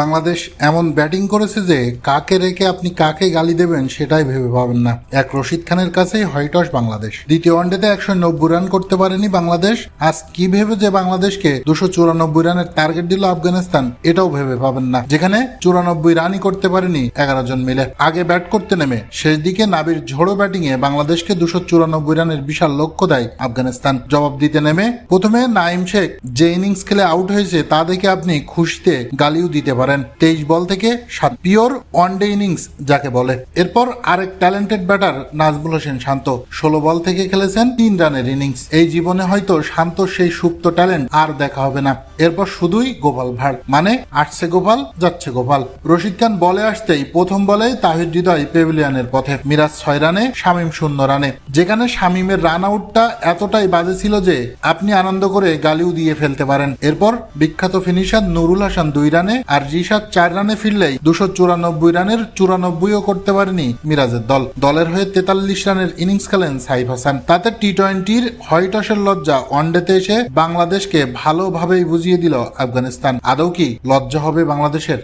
বাংলাদেশ এমন ব্যাটিং করেছে যে কাকে রেখে আপনি কাকে গালি দেবেন সেটাই ভেবে পাবেন না। এক রশিদ খানের কাছেই হয়টস বাংলাদেশ। দ্বিতীয় ওয়ানডেতে একশো নব্বই রান করতে পারেনি বাংলাদেশ। আজ কি ভেবে যে বাংলাদেশকে দুশো চুরানব্বই রানের টার্গেট দিল আফগানিস্তান, এটাও ভেবে পাবেন না। যেখানে চুরানব্বই রানই করতে পারেনি এগারো জন মিলে। আগে ব্যাট করতে নেমে শেষ দিকে নাবির ঝোড়ো ব্যাটিং এ বাংলাদেশকে দুশো চুরানব্বই রানের বিশাল লক্ষ্য দেয় আফগানিস্তান। জবাব দিতে নেমে প্রথমে নাইম শেখ যে ইনিংস খেলে আউট হয়েছে তা দেখে আপনি খুশিতে গালিও দিতে পারেন তেইশ বল থেকে সাত। পিওর ওয়ান ডে ইনিংস যাকে বলে। এরপর আরেক ট্যালেন্টেড ব্যাটার নাজমুল হোসেন শান্ত। ষোলো বল থেকে খেলেছেন তিন রানের ইনিংস এই জীবনে হয়তো শান্ত সেই সুপ্ত ট্যালেন্ট আর দেখা হবে না। এরপর শুধুই গোপাল ভাড়। মানে আসছে গোপাল, যাচ্ছে গোপাল। রশিদ খান বলে আসতেই প্রথম বলে তাহির হৃদয় পেভিলিয়নের পথে। মিরাজ ছয় রানে, শামীম শূন্য রানে। যেখানে শামীমের রান আউটটা এতটাই বাজে ছিল যে আপনি আনন্দ করে গালিও দিয়ে ফেলতে পারেন। এরপর বিখ্যাত ফিনিশার নুরুল হাসান দুই রানে, আর রিশাদ চার রানে ফিরলেই দুশো চুরানব্বই রানের চুরানব্বইও করতে পারেনি মিরাজের দল। দলের হয়ে তেতাল্লিশ রানের ইনিংস খেলেন সাইফ হাসান। তাতে টি টোয়েন্টির হোয়াইটসের লজ্জা ওয়ানডেতে এসে বাংলাদেশকে ভালোভাবেই বুঝিয়ে দিল আফগানিস্তান। আদৌ কি লজ্জা হবে বাংলাদেশের?